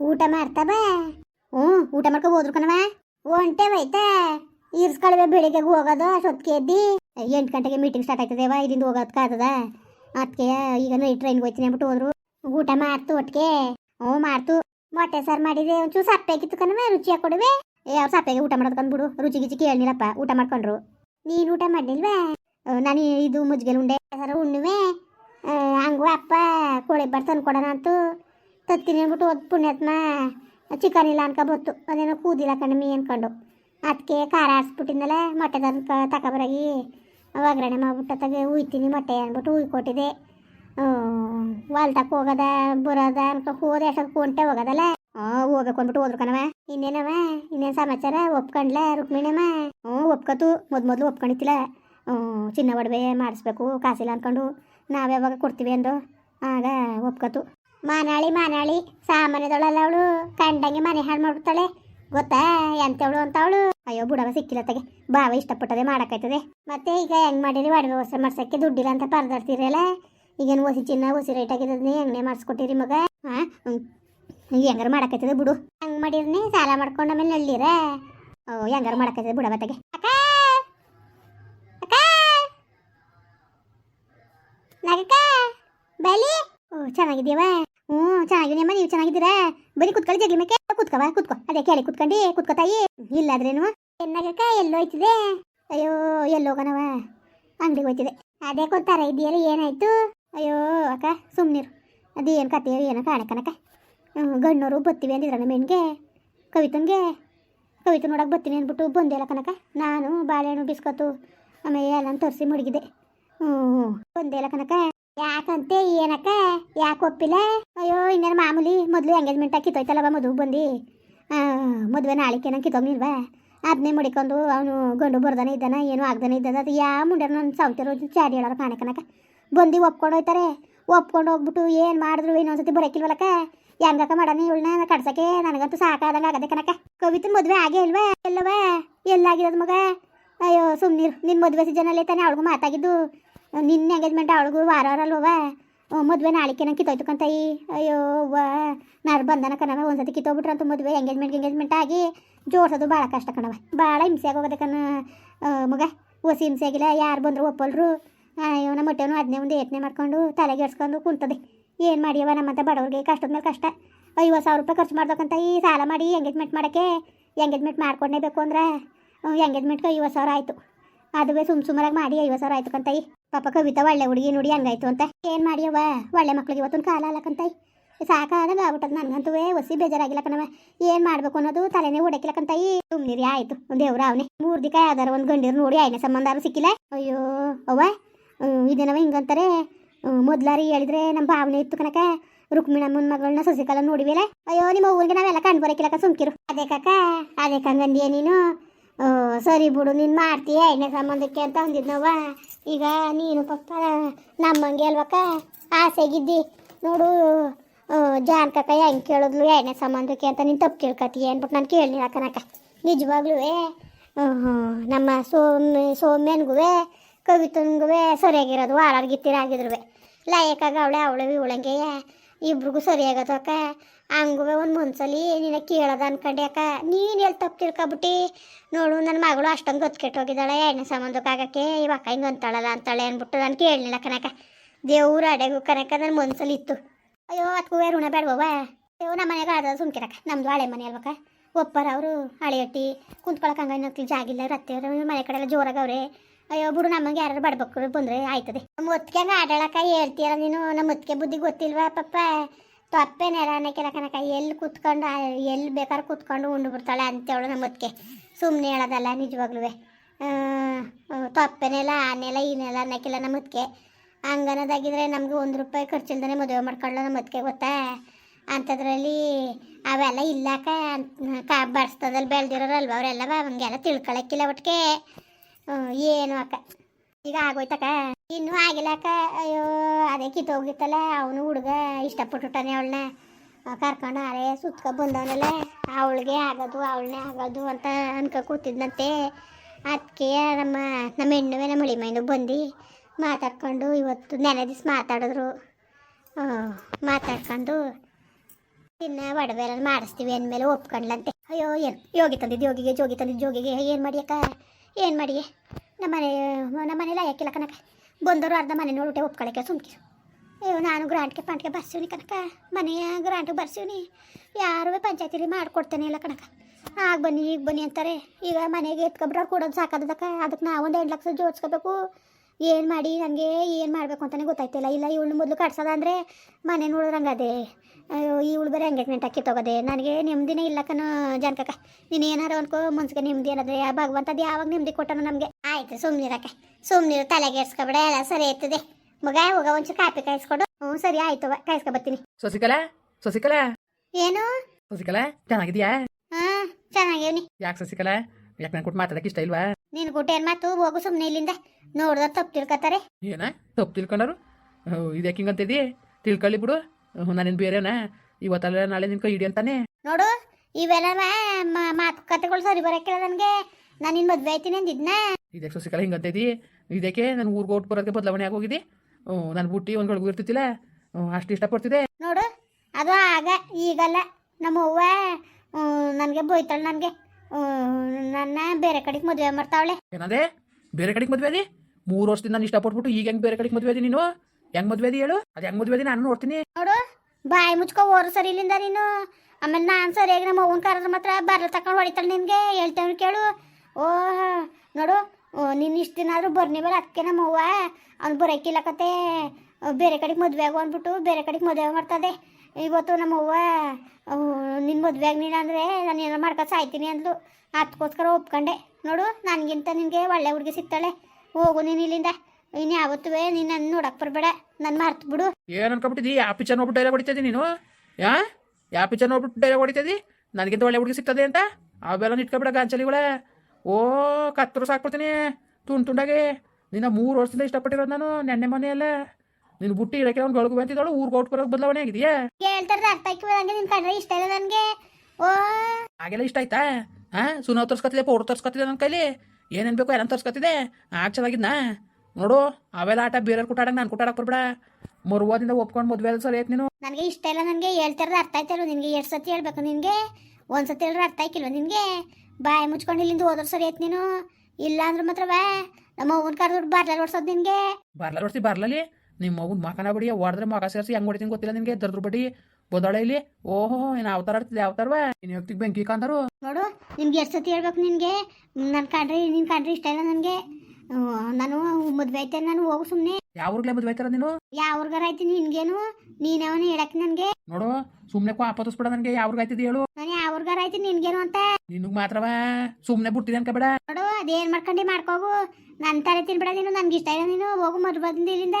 ಊಟ ಮಾಡ್ತಾ ಬಾ. ಹ್ಞೂ, ಊಟ ಮಾಡ್ಕೊ ಹೋದ್ರು ಕಣವ ಒಂಟೆ ಬೈತಾ ಇರ್ಸ್ಕೊಳ್ವೆ ಬೆಳಿಗ್ಗೆ ಹೋಗೋದು ಅಷ್ಟೊತ್ತಿಗೆ ಎದ್ದಿ. ಎಂಟು ಗಂಟೆಗೆ ಮೀಟಿಂಗ್ ಸ್ಟಾರ್ಟ್ ಆಯ್ತದೇವ ಇದರಿಂದ ಹೋಗೋದಕ್ಕೆ ಆಗ್ತದ ಅದಕ್ಕೆ ಈಗ ನೈಟ್ ಟ್ರೈನ್ಗೆ ಹೋಯ್ತೀನಿ ಅಂದ್ಬಿಟ್ಟು ಹೋದ್ರು. ಊಟ ಮಾಡ್ತು ಒಟ್ಟಿಗೆ ಹ್ಞೂ, ಮಾಡ್ತು. ಮೊಟ್ಟೆ ಸಾರು ಮಾಡಿದೆ, ಒಂಚೂರು ಸಪ್ಪೆ ಆಗಿತ್ತು ಕಣವ ರುಚಿಯಾಗಿ ಕೊಡುವೆ ಯಾವ ಸಪ್ಪೆಗೆ ಊಟ ಮಾಡೋದು ಕಂದ್ಬಿಡು. ರುಚಿ ಗಿಚಿ ಕೇಳಿರಪ್ಪ ಊಟ ಮಾಡ್ಕೊಂಡ್ರು. ನೀನು ಊಟ ಮಾಡಲಿಲ್ವಾ? ನಾನು ಇದು ಮುಜ್ಗೆಲ್ ಉಂಡೆ, ಸರ ಉಣ್ಣುವೆ. ಹಂಗೂ ಅಪ್ಪ, ಕೋಳಿ ಬರ್ತಾನೆ ಕೊಡೋಣ ಅಂತು. ತತ್ತೀನಿ ಅಂದ್ಬಿಟ್ಟು ಒಂದು ಪುಣ್ಯಾತ್ಮ ಚಿಕನ್ ಇಲ್ಲ ಅನ್ಕೊಬತ್ತು. ಅದೇನೋ ಕೂದಿಲ್ಲ ಕಣಮಿ ಅನ್ಕೊಂಡು ಅದಕ್ಕೆ ಖಾರ ಆಡಿಸ್ಬಿಟ್ಟಿದ್ನಲ್ಲ ಮೊಟ್ಟೆ ತಂದು ತಗೊಬರಾಗಿ ಒಗ್ಗರಣೆ ಮಾಡ್ಬಿಟ್ಟು ತಗೆ ಉಯ್ತೀನಿ ಮೊಟ್ಟೆ ಅಂದ್ಬಿಟ್ಟು ಉಯ್ಕೊಟ್ಟಿದೆ ಹೊಲ್ದಕ್ಕೆ ಹೋಗೋದ, ಬರೋದ ಅನ್ಕೊಂಡು ಹೋದ ಎಷ್ಟೊಂದು ಕೊಂಟೆ ಹೋಗೋದಲ್ಲ. ಹೋಗ್ಬೇಕು ಅಂದ್ಬಿಟ್ಟು ಹೋದ್ರು ಕಣವ ಇನ್ನೇನವ ಇನ್ನೇನು ಸಮಾಚಾರ? ಒಪ್ಕೊಂಡ್ಲೆ ರುಕ್ಮಿಣಮ್ಮ ಹ್ಞೂ ಒಪ್ಕೋತು. ಮೊದ್ ಮೊದಲು ಒಪ್ಕೊಂಡಿತ್ತಿಲ್ಲ ಹ್ಞೂ ಚಿನ್ನ ಒಡವೆ ಮಾಡಿಸ್ಬೇಕು, ಕಾಸಿಲ್ಲ ಅಂದ್ಕೊಂಡು ನಾವು ಯಾವಾಗ ಕೊಡ್ತೀವಿ ಅಂದು, ಆಗ ಒಪ್ಕೊತು. ಮಾನಾಳಿ ಮಾನಾಳಿ ಸಾಮಾನ್ಯದೊಳಲ್ಲ ಅವಳು ಕಂಡಂಗೆ ಮನೆ ಹಾಳು ಮಾಡ್ಬಿಡ್ತಾಳೆ. ಗೊತ್ತಾ? ಎಂತವಳು ಅಂತ ಅವಳು ಅಯ್ಯೋ, ಬುಡವ ಸಿಕ್ಕಿಲ್ಲ ತಗೆ. ಬಾವ ಇಷ್ಟಪಟ್ಟದೆ ಮಾಡಕ್ಕಾಯ್ತದೆ. ಮತ್ತೆ ಈಗ ಹೆಂಗ್ ಮಾಡಿರಿ ಒಡವೆ ಹೊಸ ಮಾಡ್ಸಕ್ಕೆ ದುಡ್ಡಿಲ್ಲ ಅಂತ ಪರದಾಡ್ತೀರಲ್ಲ ಈಗೇನು ಹೊಸಿ ಚಿನ್ನ ಒಸಿ ರೇಟ್ ಆಗಿದ್ದೇ ಹೆಂಗನೆ ಮಾಡಿಸ್ಕೊಟ್ಟಿರಿ ಮಗ? ಹಾ ಹೆಂಗಾರು ಮಾಡಕ್ಕಾಯ್ತದೆ ಬಿಡು. ಹಂಗ್ ಮಾಡಿರ್ನಿ ಸಾಲ ಮಾಡ್ಕೊಂಡ ಆಮೇಲೆ ನಳ್ಳಿರ ಓ, ಹೆಂಗಾರು ಮಾಡಕ್ಕಾಯ್ತದೆ ಬಿಡವ ತಗೆ. ಚೆನ್ನಾಗಿದ್ದೀವ ಹ್ಞೂ ಚೆನ್ನಾಗಿದ್ದೀನಮ್ಮ ನೀವು ಚೆನ್ನಾಗಿದ್ದೀರಾ? ಬರೀ ಕುತ್ಕೊಳ್ಳಿ ಜಗ್ಲಿ ಮೇಕೆ ಕುತ್ಕವ ಕುತ್ಕೋ. ಅದೇ ಕೇಳಿ, ಕುತ್ಕೊಂಡು ಕುತ್ಕೋತಾಯಿ ಇಲ್ಲಾದ್ರೇನು? ಎಲ್ಲೋ ಎಲ್ಲೋಯ್ತಿದೆ ಅಯ್ಯೋ ಎಲ್ಲೋಗನವ ಅಂಗಡಿಗೆ ಹೋಯ್ತಿದೆ. ಅದೇ ಕೊಡ್ತಾರ ಇದೆಯಲ್ಲ ಏನಾಯ್ತು? ಅಯ್ಯೋ, ಅಕ್ಕ ಸುಮ್ಮನಿರು ಅದೇನು ಕತೆ, ಏನೋ ಕಾಣಕ್ಕನಕ್ಕ. ಹ್ಞೂ ಗಣ್ಣವರು ಬತ್ತೀವಿ ಅಂದಿದ್ರ ನಮ್ಮ ಹೆಣ್ಗೆ ಕವಿತನ್ಗೆ ಕವಿತ ನೋಡಕ್ಕೆ ಬರ್ತೀನಿ ಅಂದ್ಬಿಟ್ಟು ಬಂದೆ ಕನಕ ನಾನು ಬಾಳೆಹಣ್ಣು, ಬಿಸ್ಕತ್ತು, ಆಮೇಲೆ ಎಲ್ಲ ತೋರಿಸಿ ಮುಡುಗಿದೆ ಹ್ಞೂ ಬಂದೆ ಅಲ್ಲ ಕನಕ ಯಾಕಂತೆ ಏನಕ್ಕ? ಯಾಕೆ ಒಪ್ಪಿಲ್ಲ? ಅಯ್ಯೋ, ಇನ್ನೇನು ಮಾಮೂಲಿ ಮೊದಲು ಎಂಗೇಜ್ಮೆಂಟ್ ಕಿತ್ತೋಯ್ತಲ್ಲವ ಮದುವೆ ಬಂದು. ಮದುವೆ ನಾಳಿಕೆ ನಂಗೆ ಕಿತ್ತೋಗ್ನಿಲ್ವಾ ಅದನ್ನೇ ಮಡಿಕೊಂಡು ಅವನು ಗಂಡು ಬರ್ದಾನೆ ಇದ್ದಾನ, ಏನು ಆಗ್ದಾನೆ ಇದ್ದದ ಅದು ಯಾವ ಮುಂಡ್ಯಾರ ನನ್ನ ಸಾವ್ತಿರೋ ಚಾಡಿ ಹೇಳೋರು ಕಾಣೆ ಕನಕ ಬಂದು ಒಪ್ಕೊಂಡು ಹೋಯ್ತಾರೆ. ಒಪ್ಕೊಂಡು ಹೋಗ್ಬಿಟ್ಟು ಏನು ಮಾಡಿದ್ರು ಇನ್ನೊಂದ್ಸತಿ ಬರೋಕಿಲ್ವಲ್ಲಕ್ಕ? ಹೆಂಗಕ್ಕ ಮಾಡೋಣ ಇವಳನ್ನ ಕಡ್ಸಕ್ಕೆ ನನಗಂತೂ ಸಾಕಾದಂಗೆ ಆಗದೆ ಕನಕ ಕವಿತನ ಮದುವೆ ಆಗೇ ಇಲ್ವಾ? ಎಲ್ಲವ? ಎಲ್ಲಾಗಿರೋದು ಮಗ? ಅಯ್ಯೋ ಸುಮ್ಮನಿರು ನಿನ್ನ ಮದುವೆ ಸೀಸನಲ್ಲಿ ತಾನೆ ಅವಳಿಗೂ ಮಾತಾಗಿದ್ದು. ನಿನ್ನ ಎಂಗೇಜ್ಮೆಂಟ್ ಅವಳಿಗೂ ವಾರ ಅಲ್ವ ಮದುವೆ ನಾಳಿಕೆ ನಂಗೆ ಕಿತ್ತೋಯ್ತು ಕಂತಾಯಿ ಅಯ್ಯೋ, ಅವ್ವ. ನಾರು ಬಂದನ ಕಣವ ಒಂದ್ಸತಿ ಕಿತ್ತೋಗ್ಬಿಟ್ರೆ ಅಂತ ಮದುವೆ ಎಂಗೇಜ್ಮೆಂಟ್ ಎಂಗೇಜ್ಮೆಂಟ್ ಆಗಿ ಜೋಡ್ಸೋದು ಭಾಳ ಕಷ್ಟ ಕಣವ ಭಾಳ ಹಿಂಸೆ ಆಗೋಗದೆ ಕಣ ಮಗ. ಹೊಸಿ ಹಿಂಸೆ ಆಗಿಲ್ಲ ಯಾರು ಬಂದರು ಒಪ್ಪಲ್ರು. ಅಯ್ಯೋ, ನಮ್ಮ ಮೊಟ್ಟೆವನು ಅದನ್ನೇ ಒಂದು ಯತ್ನೆ ಮಾಡ್ಕೊಂಡು ತಲೆಗೆ ಎಡ್ಸ್ಕೊಂಡು ಕುಂತದೆ. ಏನು ಮಾಡಿಯವ ನಮ್ಮಂತ ಬಡವ್ರಿಗೆ ಕಷ್ಟದ ಮೇಲೆ ಕಷ್ಟ. ಐವತ್ತು ಸಾವಿರ ರೂಪಾಯಿ ಖರ್ಚು ಮಾಡ್ಬೇಕಂತ ಈ ಸಾಲ ಮಾಡಿ ಎಂಗೇಜ್ಮೆಂಟ್ ಮಾಡೋಕ್ಕೆ. ಎಂಗೇಜ್ಮೆಂಟ್ ಮಾಡ್ಕೊಂಡೇಬೇಕು ಅಂದ್ರೆ ಎಂಗೇಜ್ಮೆಂಟ್ಗೆ ಐವತ್ತು ಸಾವಿರ ಆಯಿತು. ಅದುವೇ ಸುಮ್ ಸುಮಾರಾಗಿ ಮಾಡಿ ಐವತ್ತು ಸಾವಿರ ಆಯ್ತು ಕಂತಾಯಿ ಪಾಪ ಕವಿತಾ ಒಳ್ಳೆ ಹುಡುಗಿ ನೋಡಿ ಹಂಗಾಯ್ತು ಅಂತ. ಏನು ಮಾಡಿಯವ್ವ? ಒಳ್ಳೆ ಮಕ್ಳಿಗೆ ಇವತ್ತೊಂದು ಕಾಲ ಅಲ್ಲಕಂತಾಯ್ ಸಾಕಾದಾಗ ಆಗ್ಬಿಟ್ಟದ ನನಗಂತೂ ಒಸಿ ಬೇಜಾರಾಗಿಲ್ಲ ಕಣವ ಏನು ಮಾಡ್ಬೇಕು ಅನ್ನೋದು ತಲೆನೇ ಹೊಡಕಿಲ್ಲ ಕಂತಾಯಿ ಸುಮ್ನಿರಿ, ಆಯ್ತು. ದೇವ್ರ ಅವನೆ ಮೂರು ದಿಕ್ಕ ಯಾವ್ದಾರ ಒಂದು ಗಂಡಿರು ನೋಡಿ ಆಯ್ನ ಸಂಬಂಧಾರು ಸಿಕ್ಕಿಲ್ಲ. ಅಯ್ಯೋ, ಅವ್ವ. ಇದೇನವ ಹಿಂಗಂತಾರೆ? ಮೊದ್ಲಾರಿ ಹೇಳಿದ್ರೆ ನಮ್ಮ ಭಾವನೆ ಇತ್ತು ಕನಕ ರುಕ್ಮಿಣಮ್ಮನ ಮಗಳನ್ನ ಸಸಿಕಾಲ ನೋಡಿವಿಲ್ಲ ಅಯ್ಯೋ, ನಿಮ್ಮ ಊರಿಗೆ ನಾವೆಲ್ಲ ಕಂಡು ಸುಮ್ಕಿರು. ಅದೇ ಕಾಕ, ಅದೇ ಕಂಗಂದಿಯ ನೀನು. ಸರಿ ಬಿಡು, ನೀನು ಮಾಡ್ತೀಯ ಎಣ್ಣೆ ಸಂಬಂಧಕ್ಕೆ ಅಂತ ಅಂದಿದ್ನವ್ವ ಈಗ ನೀನು ಪಪ್ಪ, ನಮ್ಮಂಗೆ ಅಲ್ವಕ್ಕ? ಆಸೆಗಿದ್ದಿ. ನೋಡು ಜಾನ್ ಕಾಕ ಹೆಂಗೆ ಕೇಳಿದ್ಲು, ಎಣ್ಣೆ ಸಂಬಂಧಕ್ಕೆ ಅಂತ ನೀನು ತಪ್ಪು ಕೇಳ್ಕತ್ತೀಯ ಅಂದ್ಬಿಟ್ಟು ನಾನು ಕೇಳಲಿಲ್ಲ ಕನಕ ನಿಜವಾಗ್ಲೂ ನಮ್ಮ ಸೋಮ್ಯ, ಸೋಮ್ಯನ್ಗುವೆ ಕವಿತನ್ಗೂ ಸರಿಯಾಗಿರೋದು ವಾರಾರ್ಗಿತ್ತಿರಾಗಿದ್ರು ಗಿತ್ತಿರಾಗಿದ್ರು ಲಾಯಕಾಗ ಅವಳೆ ಅವಳೆ ಇವಳಂಗೆ ಇಬ್ರಿಗೂ ಸರಿಯಾಗತ್ತಕ್ಕ ಹಂಗೂ ಒಂದು ಮುಂದ್ಸಲಿ ನಿನ್ನ ಕೇಳದ ಅನ್ಕೊಂಡೆ ಅಕ್ಕ. ನೀನು ಎಲ್ಲಿ ತಪ್ಪು ತಿಳ್ಕೊಬಿಟ್ಟು? ನೋಡು ನನ್ನ ಮಗಳು ಅಷ್ಟೊಂದು ಗೊತ್ತು ಕೆಟ್ಟೋಗಿದ್ದಾಳೆ ಎಣ್ಣೆ ಸಂಬಂಧಕ್ಕಾಗಕ್ಕೆ ಇವಾಗ ಹಿಂಗೆ ಅಂತಾಳಲ್ಲ ಅಂತಾಳೆ ಅಂದ್ಬಿಟ್ಟು ನಾನು ಕೇಳಲಿಲ್ಲ ಕನಕ ದೇವ್ರ ಅಡೆಗೂ ಕನಕ ನನ್ನ ಮನ್ಸಲ್ಲಿ ಇತ್ತು. ಅಯ್ಯೋ ಅದಕ್ಕೂ ಋಣ ಬೇಡವವ ಅಯ್ಯೋ ನಮ್ಮ ಮನೆಗೆ ಅದ ಸುಮ್ಕಿರಕ್ಕ. ನಮ್ಮದು ಹಳೆ ಮನೆ ಅಲ್ವಕ್ಕ. ಒಪ್ಪರ ಅವರು ಹಳೆಯಟ್ಟಿ ಕುಂತ್ಕೊಳಕ್ಕೆ ಹಂಗ ಜಾಗಿಲ್ಲ ರತ್ತೆ ಮನೆ ಕಡೆ ಎಲ್ಲ ಜೋರಾಗವ್ರೆ ಅಯ್ಯೋ, ಬಿಡು, ನಮ್ಮಂಗೆ ಯಾರು ಬಡ್ಬೇಕು ಬಂದರೆ ಆಯ್ತದೆ. ಮುತ್ಕೆ ಆಡಳಕ್ಕ ಹೇಳ್ತೀಯಲ್ಲ ನೀನು ನಮ್ಮ ಮತ್ಕೆ ಬುದ್ಧಿ ಗೊತ್ತಿಲ್ವಾ ಪಪ್ಪ? ತಪ್ಪೆ ನೆರಾನಕ್ಕೆ ಅನ್ನಕ್ಕಿಲ್ಲ ಕನಕ. ಎಲ್ಲಿ ಕುತ್ಕೊಂಡು ಎಲ್ಲಿ ಬೇಕಾದ್ರೆ ಕುತ್ಕೊಂಡು ಉಂಡು ಬಿಡ್ತಾಳೆ ಅಂತೇಳು ನಮ್ಮ ಮುತ್ಕೆ ಸುಮ್ಮನೆ ಹೇಳೋದಲ್ಲ ನಿಜವಾಗ್ಲೂ. ತಪ್ಪೆನೆಲ್ಲ ಆನೆಲ್ಲ ಈನೆಲ್ಲ ಅನ್ನಕ್ಕಿಲ್ಲ ನಮ್ಮ ಮುತ್ಕೆ ಹಂಗನ್ನೋದಾಗಿದ್ರೆ ನಮಗೆ ಒಂದು ರೂಪಾಯಿ ಖರ್ಚಿಲ್ದೇ ಮದುವೆ ಮಾಡ್ಕೊಳ್ಳೋ ನಮ್ಮ ಗೊತ್ತಾ? ಅಂಥದ್ರಲ್ಲಿ ಅವೆಲ್ಲ ಇಲ್ಲಕ ಕಾ, ಬಡಿಸ್ತದಲ್ಲಿ ಬೆಳೆದಿರೋರಲ್ವ? ಅವರೆಲ್ಲ ಹಂಗೆಲ್ಲ ತಿಳ್ಕೊಳಕ್ಕಿಲ್ಲ ಒಟ್ಟಿಗೆ ಏನು ಅಕ್ಕ? ಈಗ ಆಗೋಯ್ತಕ ಇನ್ನೂ ಆಗಿಲ್ಲಕ ಅಯ್ಯೋ, ಅದೇ ಕಿತ್ತೋಗಿತ್ತಲ್ಲ ಅವನು ಹುಡುಗ ಇಷ್ಟಪಟ್ಟುಟ್ಟಾನೆ ಅವಳನ್ನ. ಕರ್ಕೊಂಡು ಅರೆ ಸುತ್ತಕ ಬಂದವನಲ್ಲ. ಅವಳಿಗೆ ಆಗೋದು, ಅವಳನ್ನೇ ಆಗೋದು ಅಂತ ಅನ್ಕ ಕೂತಿದ್ನಂತೆ. ಅದಕ್ಕೆ ನಮ್ಮ ನಮ್ಮ ಹೆಣ್ಣುವೆ ನಮ್ಮ ಮೈನು ಬಂದು ಮಾತಾಡ್ಕೊಂಡು ಇವತ್ತು ನೆನೆ ದಿವ್ಸ ಮಾತಾಡಿದ್ರು. ಮಾತಾಡ್ಕೊಂಡು ಇನ್ನು ಒಡವೆಲ್ಲ ಮಾಡಿಸ್ತೀವಿ ಅಂದಮೇಲೆ ಒಪ್ಕೊಂಡ್ಲಂತೆ. ಅಯ್ಯೋ, ಏನು? ಯೋಗಿ ತಂದಿದ್ದು ಯೋಗಿಗೆ, ಜೋಗಿ ತಂದಿದ್ದು ಜೋಗಿಗೆ. ಏನು ಮಾಡಿ ಅಕ್ಕ ಏನು ಮಾಡಿ ನಮ್ಮ ಮನೆ, ನಮ್ಮ ಮನೇಲಿ ಅಯ್ಯಕ್ಕಿಲ್ಲ ಕನಕ ಬಂದವರು ಅರ್ಧ ಮನೆ ನೋಡ್ಬಿಟ್ಟೆ ಒಪ್ಕೊಳಕ್ಕೆ ಸುಮ್ಕಿ. ಅಯ್ಯೋ, ನಾನು ಗ್ರಾಂಟ್ಗೆ ಪಾಂಟ್ಗೆ ಬರ್ಸೀವ್ನಿ ಕನಕ ಮನೆಯ ಗ್ರಾಂಟ್ಗೆ ಬರ್ಸೀವ್ನಿ. ಯಾರು ಪಂಚಾಯತಿಲಿ ಮಾಡಿಕೊಡ್ತೇನೆ ಇಲ್ಲ ಕನಕ ಆಗ ಬನ್ನಿ, ಈಗ ಬನ್ನಿ ಅಂತಾರೆ. ಈಗ ಮನೆಗೆ ಎತ್ಕೊಬಿಟ್ರೆ ಕೊಡೋದು ಸಾಕಾದದಕ್ಕ. ಅದಕ್ಕೆ ನಾವೊಂದು ಎರಡು ಲಕ್ಷ ಜೋಡಿಸ್ಕೋಬೇಕು. ಏನು ಮಾಡಿ ನನಗೆ ಏನು ಮಾಡಬೇಕು ಅಂತಲೇ ಗೊತ್ತಾಯ್ತಿಲ್ಲ ಇಲ್ಲ ಇವಳು ಮೊದಲು ಕಟ್ಸೋದ ಅಂದರೆ ಮನೆ ನೋಡಿದ್ರಂಗೆ ಅದೇ. ಅಯ್ಯೋ ಇವಳು ಬೇರೆ ಎಂಗೇಜ್ಮೆಂಟ್ ಹಾಕಿ ತಗೋದೆ. ನನಗೆ ನೆಮ್ಮದಿನೇ ಇಲ್ಲ ಕಣ ಜನಕಕ್ಕ. ನೀನು ಏನಾರು ಅನ್ಕೋ ಮನ್ಸಿಗೆ ನೆಮ್ಮದಿ ಅನ್ನೋದ್ರೆ ಭಗವಂತ ಭಗವಂತದ್ದು ಯಾವಾಗ ನೆಮ್ಮದಿ ಕೊಟ್ಟನು ನಮಗೆ. ಆಯಿತು ಸುಮ್ಮನಿರಕ್ಕೆ ಸುಮ್ಮನಿರು ತಲೆಗೆ ಏರ್ಸ್ಕೊಬೇಡ ಎಲ್ಲ ಸರಿ ಆಯ್ತದೆ. ಮಗ ಹೋಗ ಒಂಚೂರು ಕಾಪಿ ಕಾಯಿಸ್ಕೊಡು. ಹ್ಞೂ ಸರಿ ಆಯ್ತು ಕಾಯಿಸ್ಕೊ ಬರ್ತೀನಿ. ಸಸಿಕಲಾ? ಸಸಿಕಲಾ? ಏನು? ಸಸಿಕಲಾ ಚೆನ್ನಾಗಿದ್ಯಾ? ಹಾಂ ಚೆನ್ನಾಗಿವ್ನಿ. ಯಾಕೆ ಸಸಿಕಲಾ? ಯಾಕೆ ನಾನು ಕೊಟ್ಟು ಮಾತಾಡಕ್ಕೆ ಇಷ್ಟ ಇಲ್ವಾ? ನಿನ್ ಗುಟ್ಟು ಏನ್ ಮಾತು ಹೋಗು ಸುಮ್ಮನೆ ಇಲ್ಲಿಂದ. ನೋಡ್ದ ತಪ್ಪು ತಿಳ್ಕೊತಾರೆ ಏನ? ತಪ್ಪು ತಿಳ್ಕೊಂಡರು? ಇದಕ್ಕೆ ಹಿಂಗಂತಿದ್ದಿ ತಿಳ್ಕೊಳ್ಳಿ ಬಿಡು. ನಾನೇನು ಬೇರೆನಾ ಇವತ್ತಲ್ಲ ನಾಳೆ ನಿನ್ ಕೈ ಹಿಡಿ ಅಂತಾನೆ. ನೋಡು ಇವೆಲ್ಲ ಮಾತುಕತೆಗಳು ಸರಿ ಬರೋಕ್ಕಿಲ್ಲ ನನಗೆ. ನಾನು ನಿನ್ನ ಮದ್ವೆ ಆಯ್ತೀನಿ ಅಂದಿದ್ನ. ಇದಕ್ಕೆ ಸಸಿಕಲ ಹಿಂಗಂತೈತಿ ಇದಕ್ಕೆ ನಾನು ಊರಿಗೆ ಓಟ್ ಬರೋದಕ್ಕೆ ಬದಲಾವಣೆ ಆಗೋಗಿದೆ ನಾನು ಬುಟ್ಟಿ ಒಂದು ಗಳಿಗೂ ಇರ್ತಿತ್ತಿಲ್ಲ. ಅಷ್ಟು ಇಷ್ಟಪಡ್ತಿದ್ದೆ. ನೋಡು ಅದು ಆಗ ಈಗಲ್ಲ. ನಮ್ಮ ಅವ್ವ ನನಗೆ ಬೈತಾಳೆ ನನಗೆ. ನನ್ನ ಬೇರೆ ಕಡೆಗೆ ಮದುವೆ ಮಾಡ್ತಾವಳೆ. ಏನಂದೆ? ಬೇರೆ ಕಡೆಗೆ ಮದುವೆ ಅದಿ ಮೂರು ವರ್ಷದಿಂದ ನಾನು ಇಷ್ಟಪಟ್ಬಿಟ್ಟು ಈಗ ಹೆಂಗ್ ಬೇರೆ ಕಡೆಗೆ ಮದುವೆ ಅದಿ ನೀನು? ಹೆಂಗ್ ಮದುವೆ ಅದಿ ಹೇಳು? ಅದು ಹೆಂಗ್ ಮದುವೆ ಅದಿ ನಾನು ನೋಡ್ತೀನಿ. ನೋಡು ಬಾಯಿ ಮುಚ್ಕೊ ಓರು ಸರಿ ಇಲ್ಲಿಂದ ನೀನು. ಆಮೇಲೆ ನಾನು ಸರಿಯಾಗಿ ನಮ್ಮ ಅವ್ವನ ಕರೆದ್ರೆ ಮಾತ್ರ ಬರ್ಲ ತಕೊಂಡು ಹೊಡಿತಾಳೆ ನಿನಗೆ. ಹೇಳ್ತೇವೆ ಕೇಳು. ಓ ನೋಡು ನೀನು ಇಷ್ಟು ದಿನ ಆದರೂ ಬರ್ನಿ ಬರ ಅದಕ್ಕೆ ನಮ್ಮ ಅವ್ವ ಅವ್ನು ಬರೋಕ್ಕಿಲ್ಲ ಕತೆ. ಬೇರೆ ಕಡೆಗೆ ಮದುವೆ ಆಗು ಅಂದ್ಬಿಟ್ಟು ಬೇರೆ ಕಡೆಗೆ ಮದುವೆ ಮಾಡ್ತದೆ. ಇವತ್ತು ನಮ್ಮವ್ವ ನಿನ್ನ ಮದುವೆ ನೀನು ಅಂದರೆ ನಾನು ಏನೋ ಮಾಡ್ಕೊಂಡು ಸಾಯ್ತೀನಿ ಅಂದ್ಲು. ಅದಕ್ಕೋಸ್ಕರ ಒಪ್ಕೊಂಡೆ. ನೋಡು, ನನಗಿಂತ ನಿನಗೆ ಒಳ್ಳೆ ಹುಡುಗಿ ಸಿಗ್ತಾಳೆ. ಹೋಗು ನೀನು ಇಲ್ಲಿಂದ. ಇನ್ನು ಯಾವತ್ತೂ ನೀನು ನನ್ನ ನೋಡಕ್ಕೆ ಬರಬೇಡ. ನಾನು ಮರ್ತು ಬಿಡು. ಏನು ಅನ್ಕೊಬಿಟ್ಟಿದ್ದಿ ಯಾವ ಪಿಚ್ಚರ್ ನೋಡ್ಬಿಟ್ಟು ಡೈಲಾಗ್ ಹೊಡಿತಿದ್ದಿ ನೀನು? ಯಾ? ಯಾವ ಪಿಚ್ಚರ್ ನೋಡ್ಬಿಟ್ಟು ಡೈಲಾಗ್ ಹೊಡಿತಿದ್ದಿ ನನಗಿಂತ ಒಳ್ಳೆ ಹುಡುಗಿ ಸಿಗ್ತದೆ ಅಂತ? ಅವೆಲ್ಲ ಇಟ್ಕೊಬಿಡ ಗಾಂಚಲಿಗಳ. ಓ, ಕತ್ತರು ಸಾಕ್ಬಿಡ್ತೀನಿ. ತುಂಡು ತುಂಡಾಗೆ. ನಿನ್ನ ಮೂರು ವರ್ಷದಿಂದ ಇಷ್ಟಪಟ್ಟಿರೋದು ನಾನು, ನೆನ್ನೆ ಮೊನ್ನೆ ಎಲ್ಲ ನಿನ್ನ ಬುಟ್ಟಿ ಇಡಕ್ಕೆ ಅವ್ನು ಗಳಿಗೂ ಬಂತಿದ್ದಾಳು ಊರ್ಗೆ ಔಟ್ ಬರೋದು ಬದಲಾವಣೆ ಆಗಿದೆಯಾ? ಹೇಳ್ತಾರ ಅರ್ಥ ನಿನ್ ಇಷ್ಟ ಇಲ್ಲ ನನಗೆ. ಓ. ಹಾಗೆಲ್ಲ ಇಷ್ಟ ಆಯ್ತಾ? ಹಾ ಸುನೋ ತರ್ಸ್ಕೊತಿದೆ ಪೌಡ್ರ್ ತರ್ಸ್ಕೊತಿದೆ ನನ್ನ ಕೈಲಿ? ಏನೇನು ಬೇಕು ಎಲ್ಲ ತರ್ಸ್ಕೊತಿದೆ ಆಗ ಚೆನ್ನಾಗಿದ್ನಾ? ನೋಡು ಅವೆಲ್ಲ ಆಟ ಬೇರೆ ಕುಟಾಡಕ್ ನಾನು ಕುಟಾಡಕ್ ಬರ್ಬೇಡ. ಮರುವಾದಿಂದ ಒಪ್ಕೊಂಡು ಮದ್ವೆ ಸರಿ ಆಯ್ತು ನೀನು. ನನಗೆ ಇಷ್ಟ ಇಲ್ಲ ನನಗೆ ಹೇಳ್ತಾರ ಅರ್ಥ ಆಯ್ತಲ್ಲ ನಿನಗೆ? ಎರಡು ಸತಿ ಹೇಳ್ಬೇಕು ನಿನಗೆ? ಒಂದು ಸತಿ ಹೇಳಿದ್ರೆ ಅರ್ಥ ಆಯ್ಕಿಲ್ವ ನಿನಗೆ? ಬಾಯ್ ಮುಚ್ಕೊಂಡು ಇಲ್ಲಿಂದ ಹೋದ್ರ ಸರಿ ಆಯ್ತು ನೀನು. ಇಲ್ಲ ಅಂದ್ರೆ ಮಾತ್ರ ಬಾ. ನಮ್ಮ ಅವ್ವನ ಕರೆದು ಬಾರ್ಲ ಓಡ್ಸೋದು ನಿನಗೆ. ಬರ್ಲ ಓಡ್ಸಿ ಬರ್ಲಲ್ಲಿ? ನಿಮ್ಮ ಮಗುನ ಮಕನ ಬಿಡಿ ಹೊಡೆದ್ರೆ ಮಗ ಸೇರಿಸಿ ಹೆಂಗ್ ಹೊಡಿತೀನಿ ಗೊತ್ತಿಲ್ಲ ನಿಮಗೆ ದರ್ದ್ರ ಬಡಿ. ಬಂದಾಳೆ ಇಲ್ಲಿ ಓಹೋ ಏನು ಅವತಾರ ಆಡ್ತಿದ್ದೆ ಅವತಾರವ? ಇನ್ನು ವ್ಯಕ್ತಿಗೆ ಬೆಂಕಿ ಕಾಂತಾರು? ನೋಡು ನಿಮ್ಗೆ ಎಷ್ಟು ಸತಿ ಹೇಳ್ಬೇಕು ನಿನಗೆ? ನನ್ ಕಾಣ್ರಿ ನಿನ್ ಕಾಣ್ರಿ ಇಷ್ಟ ಇಲ್ಲ ನನಗೆ. ನಾನು ಮದುವೆ ಐತೆ ನಾನು ಹೋಗು ಸುಮ್ನೆ. ಯಾವ ಊರ್ಗ್ಲೇ ಮದುವೆ ಐತಾರ ನೀನು? ಯಾವ ಊರ್ಗಾರ ಐತಿ ನಿನ್ಗೇನು? ನೀನ್ ಅವನ ಹೇಳಕ್ ನನ್ಗೆ? ನೋಡು ಸುಮ್ನೆ ಆಪತ್ತಿಸ್ಬಿಡ ನನ್ಗೆ ಯಾವ ಊರ್ಗ ಆಯ್ತಿದ್ದೆ ಹೇಳು. ನಾನು ಯಾವ ಊರ್ಗಾರ ಐತಿ ನಿನ್ಗೇನು ಅಂತ? ನಿನಗೆ ಮಾತ್ರವ ಸುಮ್ನೆ ಬಿಡ್ತಿದ್ದೆ ಅನ್ಕೋಬೇಡ ನೋಡು ಅದೇನ್ ಮಾಡ್ಕೊಂಡಿ ಮಾಡ್ಕೋಗು. ನನ್ ತರ ತಿನ್ಬೇಡ ನೀನು ನನ್ಗೆ ಇಷ್ಟ ಇಲ್ಲ ನೀನು ಹೋಗು ಮರು ಬಂದು ಇಲ್ಲಿಂದ